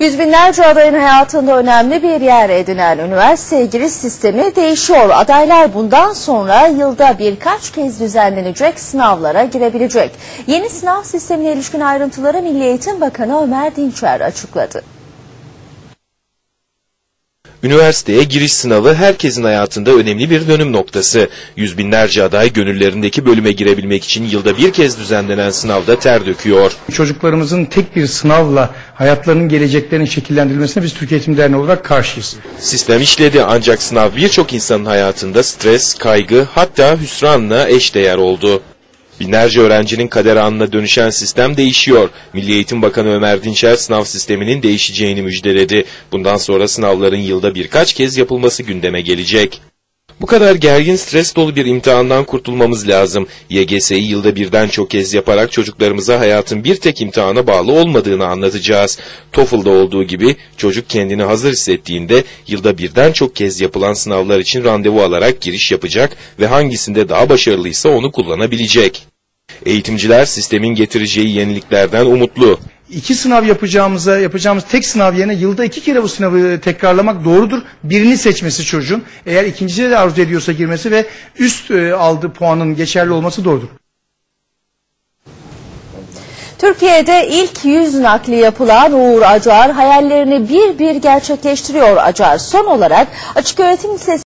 Yüz binlerce adayın hayatında önemli bir yer edinen üniversiteye giriş sistemi değişiyor. Adaylar bundan sonra yılda birkaç kez düzenlenecek sınavlara girebilecek. Yeni sınav sistemine ilişkin ayrıntıları Milli Eğitim Bakanı Ömer Dinçer açıkladı. Üniversiteye giriş sınavı herkesin hayatında önemli bir dönüm noktası. Yüz binlerce aday gönüllerindeki bölüme girebilmek için yılda bir kez düzenlenen sınavda ter döküyor. Çocuklarımızın tek bir sınavla hayatlarının geleceklerinin şekillendirilmesine biz Türkiye Eğitim Derneği olarak karşıyız. Sistem işledi ancak sınav birçok insanın hayatında stres, kaygı hatta hüsranla eşdeğer oldu. Binlerce öğrencinin kader anına dönüşen sistem değişiyor. Milli Eğitim Bakanı Ömer Dinçer sınav sisteminin değişeceğini müjdeledi. Bundan sonra sınavların yılda birkaç kez yapılması gündeme gelecek. Bu kadar gergin stres dolu bir imtihandan kurtulmamız lazım. YGS'yi yılda birden çok kez yaparak çocuklarımıza hayatın bir tek imtihana bağlı olmadığını anlatacağız. TOEFL'da olduğu gibi çocuk kendini hazır hissettiğinde yılda birden çok kez yapılan sınavlar için randevu alarak giriş yapacak ve hangisinde daha başarılıysa onu kullanabilecek. Eğitimciler sistemin getireceği yeniliklerden umutlu. İki sınav yapacağımıza yapacağımız tek sınav yerine yılda iki kere bu sınavı tekrarlamak doğrudur. Birini seçmesi çocuğun eğer ikincisine de arzu ediyorsa girmesi ve üst e, aldığı puanın geçerli olması doğrudur. Türkiye'de ilk yüz nakli yapılan Uğur Acar hayallerini bir bir gerçekleştiriyor Acar. Son olarak Açık Öğretim Lisesi